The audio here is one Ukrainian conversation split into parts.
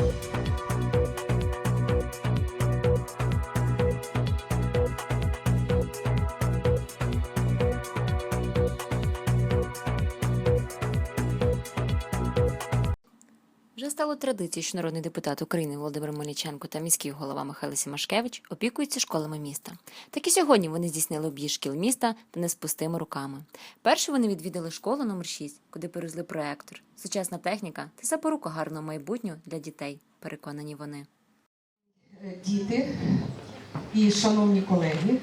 Вже стало традицією, що народний депутат України Володимир Мельниченко та міський голова Михайло Сімашкевич опікуються школами міста. Так і сьогодні вони здійснили об'їзд шкіл міста та не з пустими руками. Перше вони відвідали школу номер 6, куди перевезли проектор, сучасна техніка та запорука гарного майбутнього для дітей. Переконані вони. діти і шановні колеги,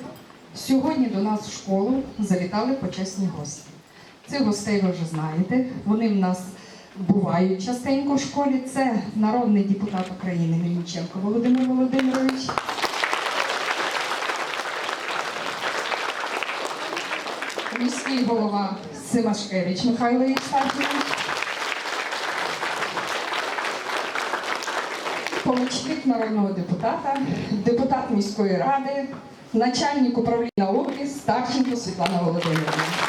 сьогодні до нас в школу завітали почесні гості. Цих гостей ви вже знаєте. Вони в нас бувають частенько в школі. Це народний депутат України Мельниченко Володимир Володимирович. Міський голова Симашкевич Михайло Євстафійович. помічник народного депутата, депутат міської ради, начальник управління науки Старченко Світлана Володимирівна.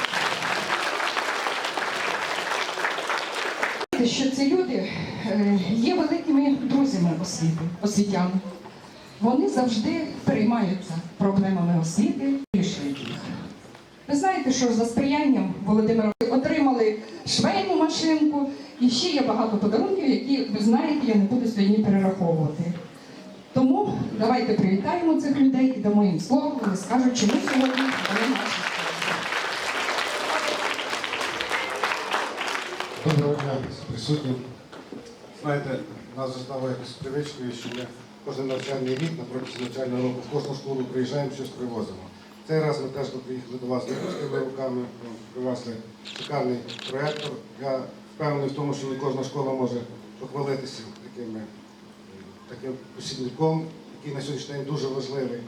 Що ці люди е, є великими друзями освіти, освітян. Вони завжди переймаються проблемами освіти, вирішують їх. Ви знаєте, що за сприянням Володимира отримали швейну машинку і ще є багато подарунків, які ви знаєте, я не буду сьогодні перераховувати. Тому давайте привітаємо цих людей і дамо їм слово, вони скажуть, чому сьогодні вони наші. Присутні. Знаєте, у нас вже стало якось привичкою, що ми кожен навчальний рік на протязі навчального року в кожну школу приїжджаємо, щось привозимо. Цей раз ми теж приїхали до вас не пустими руками, привезли шикарний проєктор. Я впевнений в тому, що не кожна школа може похвалитися такими, таким посібником, який на сьогоднішній день дуже важливий.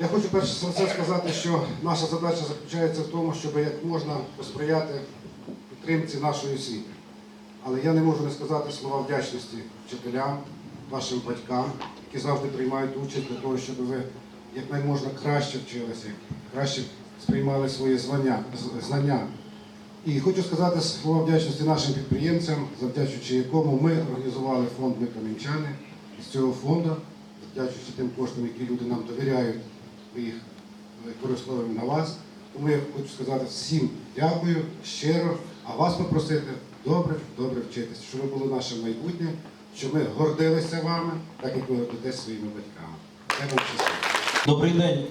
Я хочу перш за все сказати, що наша задача заключається в тому, щоб як можна посприяти підтримці нашої освіти. Але я не можу не сказати слова вдячності вчителям, вашим батькам, які завжди приймають участь для того, щоб ви якнайможна краще вчилися, краще сприймали свої звання, знання. І хочу сказати слова вдячності нашим підприємцям, завдячуючи якому ми організували фонд Ми камінчани. З цього фонду, завдячуючи тим коштам, які люди нам довіряють, ми їх використовуємо на вас. Тому я хочу сказати всім дякую щиро, а вас попросити добре, добре вчитися, щоб ви були наше майбутнє, щоб ми гордилися вами, так як ви гордитесь своїми батьками. Це вам щастить. Добрий день,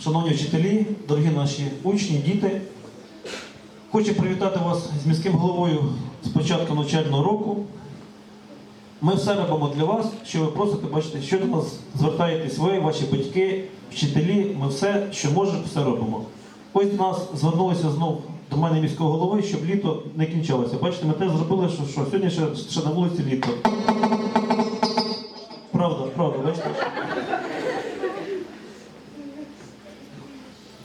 шановні вчителі, дорогі наші учні, діти. Хочу привітати вас з міським головою з початку навчального року. Ми все робимо для вас, що ви просите, бачите, що до нас звертаєтесь ви, ваші батьки, вчителі. Ми все, що можемо, все робимо. Ось до нас звернулися знов до мене міського голови, щоб літо не кінчалося. Бачите, ми теж зробили, що, що сьогодні ще, ще на вулиці літо. Правда, правда, бачите?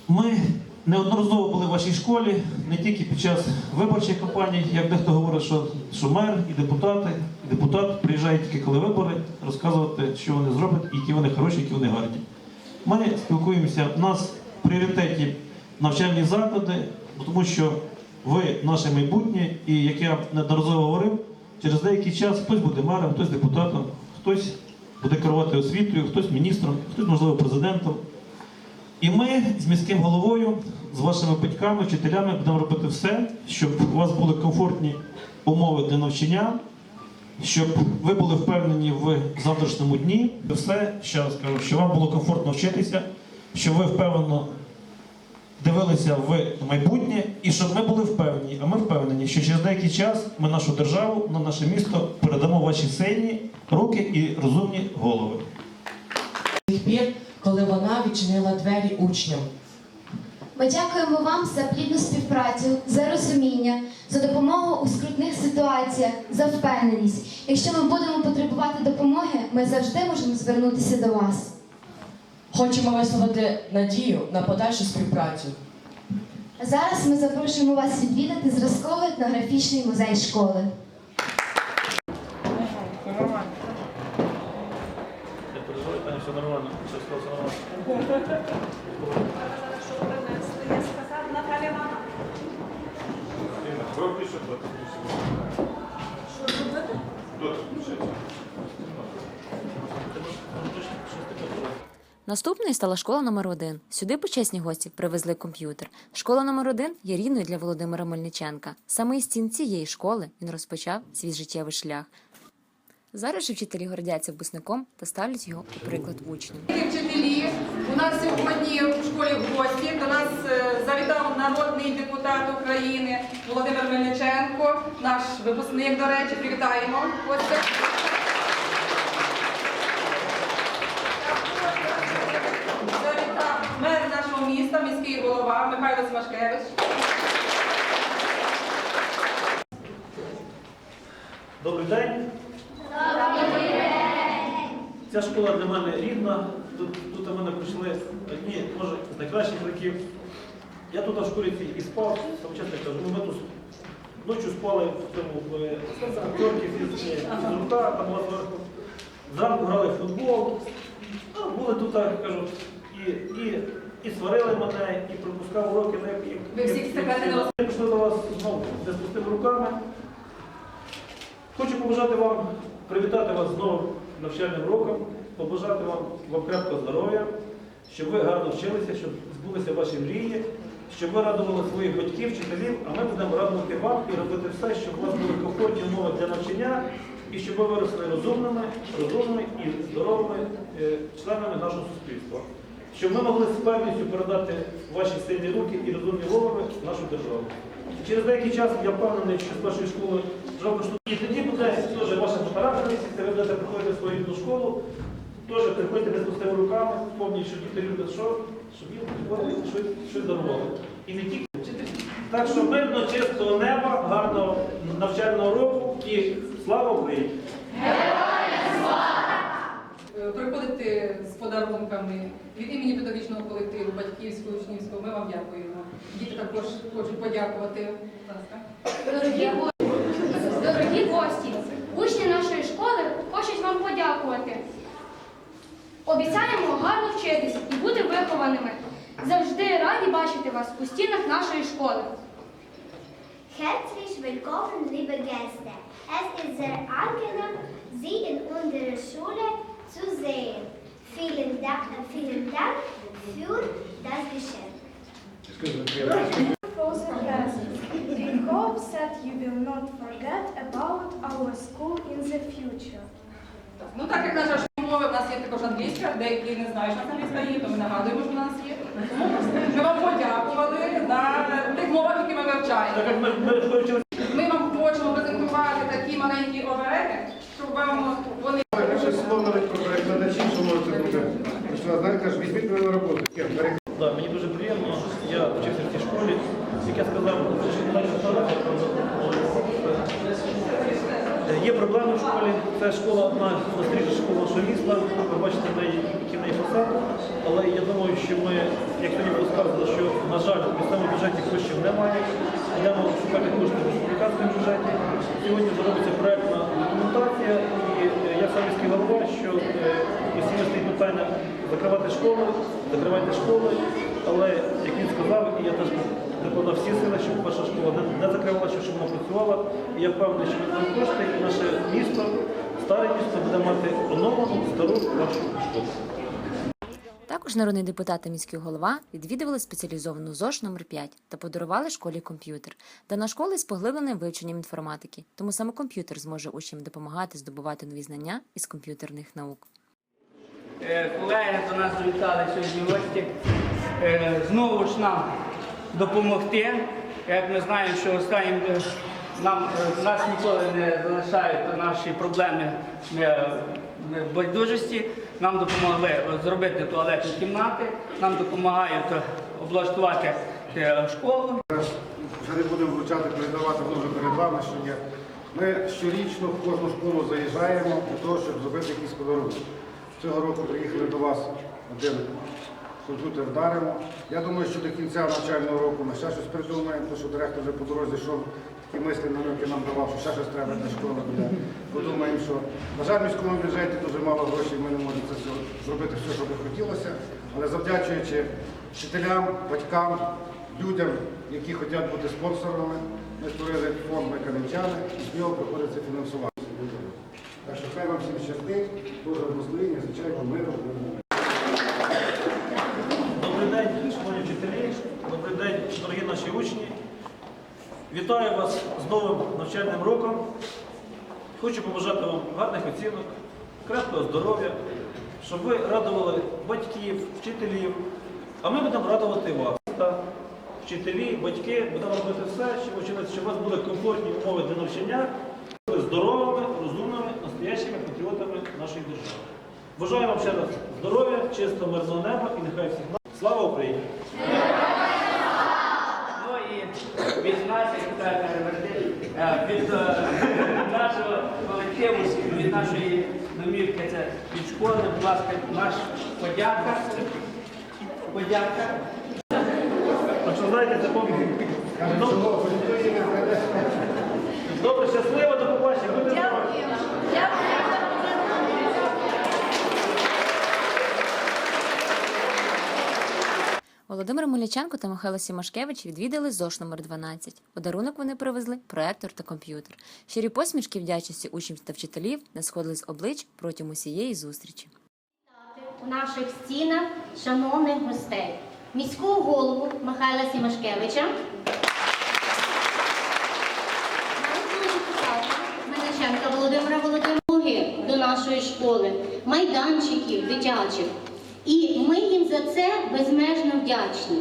Ми неодноразово були в вашій школі, не тільки під час виборчих кампаній, як дехто говорить, що, що мер і депутати, і депутат приїжджають тільки коли вибори, розказувати, що вони зроблять, які вони хороші, які вони гарні. Ми спілкуємося, у нас в пріоритеті навчальні заклади, тому що ви наше майбутнє, і як я неодноразово говорив, через деякий час хтось буде мером, хтось депутатом, хтось буде керувати освітою, хтось міністром, хтось, можливо, президентом. І ми з міським головою, з вашими батьками, вчителями будемо робити все, щоб у вас були комфортні умови для навчання, щоб ви були впевнені в завтрашньому дні. Все, ще раз кажу, щоб вам було комфортно вчитися, щоб ви впевнено дивилися в майбутнє, і щоб ми були впевнені, а ми впевнені, що через деякий час ми нашу державу, на наше місто передамо ваші сильні руки і розумні голови. тих пір, коли вона відчинила двері учням. Ми дякуємо вам за плідну співпрацю, за розуміння, за допомогу у скрутних ситуаціях, за впевненість. Якщо ми будемо потребувати допомоги, ми завжди можемо звернутися до вас. Хочемо висловити надію на подальшу співпрацю. Зараз ми запрошуємо вас відвідати зразковий етнографічний музей школи. Все нормально, все принесли? Я сказав Наталя мама. Що робити? Наступною стала школа номер 1 Сюди почесні гості привезли комп'ютер. Школа номер 1 є рідною для Володимира Мельниченка. Саме із стін цієї школи він розпочав свій життєвий шлях. Зараз же вчителі гордяться випускником та ставлять його у приклад учням. Вчителі, у нас сьогодні в школі в гості. До нас е, завітав народний депутат України Володимир Мельниченко, наш випускник, до речі, привітаємо. Костя. Завітав мер нашого міста, голова Михайло Смашкевич. Добрий день. Ця школа для мене рідна. Тут, тут у мене прийшли одні, може, з найкращих років. Я тут в школі цій і спав, сам чесно кажу, ну, ми тут ночі спали в цьому в актерки фізрука, там була зверху. Зранку грали в футбол. Ну, були тут, так кажу, і, і, і сварили мене, і пропускав уроки. Ну, як- як- Ви Я пішли до вас знову не з пустими руками. Хочу побажати вам, привітати вас з новим навчальним роком, побажати вам, вам крепкого здоров'я, щоб ви гарно вчилися, щоб збулися ваші мрії, щоб ви радували своїх батьків, вчителів, а ми будемо радувати вам і робити все, щоб у вас були комфортні умови для навчання і щоб ви виросли розумними, розумними і здоровими е, членами нашого суспільства. Щоб ми могли з певністю передати ваші сильні руки і розумні голови нашу державу. Через деякий час я впевнений, що з вашої школи жалко, що і тоді буде теж ваша фотографія, ви будете приходити свою рідну школу, теж приходьте не з пустими руками, пам'ятають, що діти люблять що, щоб їм щось, щось дарували. І не тільки. Так що мирно, чистого неба, гарного навчального року і слава Україні! Е, приходити з подарунками від імені педагогічного колективу, батьківського, учнівського. Ми вам дякуємо. Діти також хочуть подякувати. Дорогі гості, дорогі гості, учні нашої школи хочуть вам подякувати. Обіцяємо гарно вчитися і бути вихованими. Завжди раді бачити вас у стінах нашої школи. Herzlich willkommen, liebe Gäste. Es ist sehr angenehm, Sie in unserer Schule zu sehen. Vielen Dank, vielen Dank für das Geschenk. We hope that you will not forget about our school in the future. Ну так як наша мова, в нас є також англійська, деякі не знають, що англійська є, то ми нагадуємо, що в нас є. Тому ми вам подякували на тих мовах, які ми вивчаємо. Так як ми, ми вчилися Ми вам хочемо презентувати такі маленькі обереги, щоб вам вони Щось слово навіть про перекладачів, що можете бути. Знаєте, каже, візьміть мене на роботу. Да, мені дуже приємно. Я вчився в цій школі. Як я сказав, правда, Є проблеми в школі. Це школа одна з найстріша школ нашого міста. Ви бачите, який в неї фасад. Але я думаю, що ми, як тоді було сказано, що, на жаль, в місцевому бюджеті коштів немає. Йдемо шукати кошти в республіканському бюджеті. Сьогодні вже робиться проєктна документація. І е, я сам міський голова, що е, постійно стоїть питання закривати школи, закривайте школи. Але, як він сказав, і я теж прикладав всі сили, щоб перша школа не, закривалася, щоб вона працювала. І я впевнений, що там кошти, і наше місто, старе місто буде мати оновлену стару нашу школу. Також народний депутат та міський голова відвідували спеціалізовану ЗОЖ номер 5 та подарували школі комп'ютер. Дана школа з поглибленим вивченням інформатики, тому саме комп'ютер зможе учням допомагати здобувати нові знання із комп'ютерних наук. Е, Колеги до нас завітали сьогодні гості. Е, Знову ж нам допомогти. Як ми знаємо, що останнім е, нам нас ніколи не залишають наші проблеми байдужості. Нам допомогли зробити туалетні кімнати, нам допомагають облаштувати школу. Вже будемо вручати, передавати вже перед вами, що є. Ми щорічно в кожну школу заїжджаємо для того, щоб зробити якісь подарунки. Цього року приїхали до вас один комп'ютер вдаримо. Я думаю, що до кінця навчального року ми ще щось придумаємо, тому що директор вже по дорозі йшов, такі мислі наміки нам давав, що ще щось треба для школи буде. Подумаємо, що, на жаль, в міському бюджеті дуже мало грошей, ми не можемо це зробити все, що би хотілося. Але завдячуючи вчителям, батькам, людям, які хочуть бути спонсорами, ми створили фонд «Ми кам'янчани» і з нього приходиться фінансування. Так що хай вам всім щастить, Боже благословення, звичайно, миру. Добрий день, шановні вчителі, добрий день, дорогі наші учні. Вітаю вас з новим навчальним роком. Хочу побажати вам гарних оцінок, крепкого здоров'я, щоб ви радували батьків, вчителів, а ми будемо радувати вас. Вчителі, батьки, будемо робити все, щоб щоб у вас були комфортні умови для навчання, були здоровими, розумними, настоящими патріотами нашої держави. Бажаю вам ще раз здоров'я, чистого мирного неба і нехай всіх нас. Слава Україні! Ну і від нас, як е, від е, нашого колективу, від нашої домівки, це від школи, будь ласка, наш подяка. Подяка. Так що знаєте, це пам'ятник. Добре, щасливо, до побачення. Будьте здорові. Володимир Муляченко та Михайло Сімашкевич відвідали ЗОШ номер 12. Подарунок вони привезли проектор та комп'ютер. Щирі посмішки вдячності учнів та вчителів не сходили з облич протягом усієї зустрічі. У наших стінах шановних гостей, міського голову Михайла Сімашкевича, Володимира Володимировича до нашої школи, майданчиків дитячих. І ми їм за це безмежно вдячні.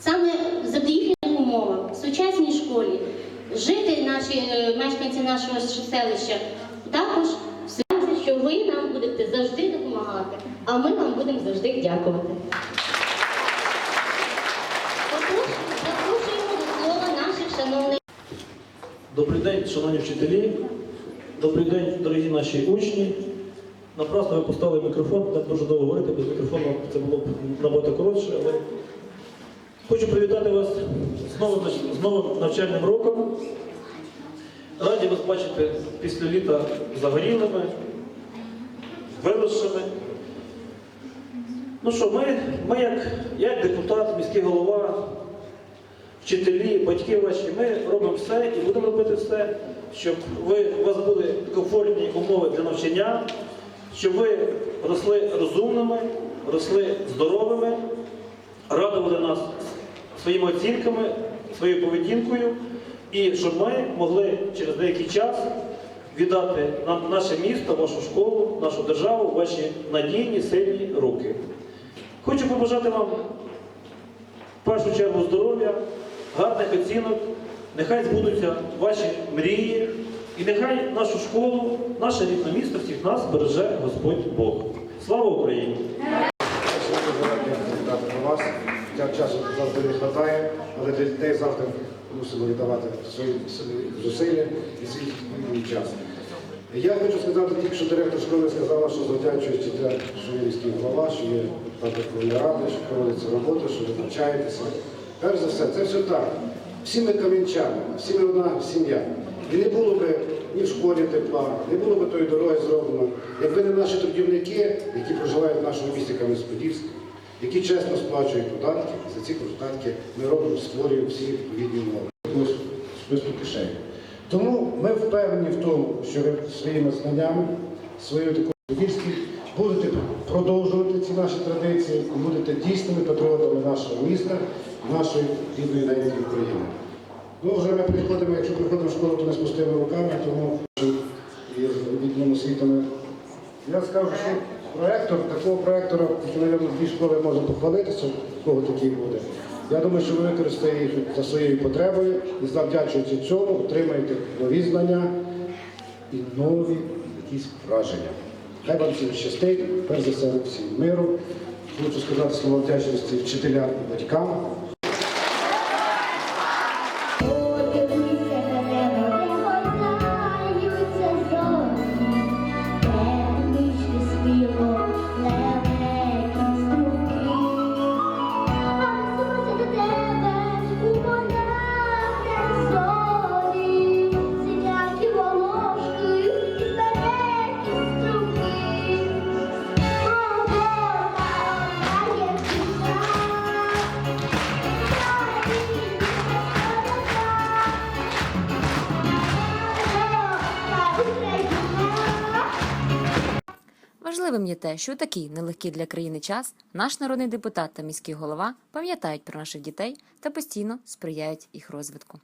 Саме завдяки їхнім умовам в сучасній школі жити наші е, мешканці нашого селища також сподіваємося, що ви нам будете завжди допомагати, а ми вам будемо завжди дякувати. Отож, запрошуємо до слова наших шановних. Добрий день, шановні вчителі. Добрий день, дорогі наші учні. Напрасно ви поставили мікрофон, так дуже довго говорити, без мікрофону це було б набагато коротше, але хочу привітати вас з новим, з новим навчальним роком. Раді вас бачити після літа загорілими, виросшими. Ну що, ми, ми як, як депутат, міський голова, вчителі, батьки ваші, ми робимо все і будемо робити все, щоб ви, у вас були комфортні умови для навчання, щоб ви росли розумними, росли здоровими, радували нас своїми оцінками, своєю поведінкою, і щоб ми могли через деякий час віддати нам наше місто, вашу школу, нашу державу, ваші надійні, сильні руки. Хочу побажати вам в першу чергу здоров'я, гарних оцінок, нехай збудуться ваші мрії, і нехай нашу школу, наше рідне місто, всіх нас береже Господь Бог. Слава Україні! Вас. Часу завжди не вистачає, але для дітей завжди мусимо віддавати свої зусилля і свій час. Я хочу сказати тільки, що директор школи сказала, що завдячуючи те, що є міський голова, що є так Верховної Ради, що проводиться робота, що ви навчаєтеся. Перш за все, це все так. Всі ми кам'янчани, всі ми одна сім'я. І не було б ні в школі тепла, не було б тої дороги зроблено, якби не наші трудівники, які проживають в нашому місті Кам'янець-Подільськ, які чесно сплачують податки, за ці податки ми робимо, створюємо всі відповідні умови. Кишень. Тому ми впевнені в тому, що ви своїми знаннями, своєю такою Подільською будете продовжувати ці наші традиції і будете дійсними патріотами нашого міста, нашої рідної неньки України. Ну, вже ми приходимо, якщо приходимо в школу, то не з пустими руками, тому і відділом освітами. Я скажу, що проектор, такого проектора, мабуть, дві школи можна похвалитися, кого такий буде. Я думаю, що ви використаєте їх за своєю потребою і завдячуючи цьому отримаєте нові знання і нові якісь враження. Хай вам всім щастить, перш за все всім миру. Хочу сказати слово вдячності вчителям і батькам. Важливим є те, що такий нелегкий для країни час наш народний депутат та міський голова пам'ятають про наших дітей та постійно сприяють їх розвитку.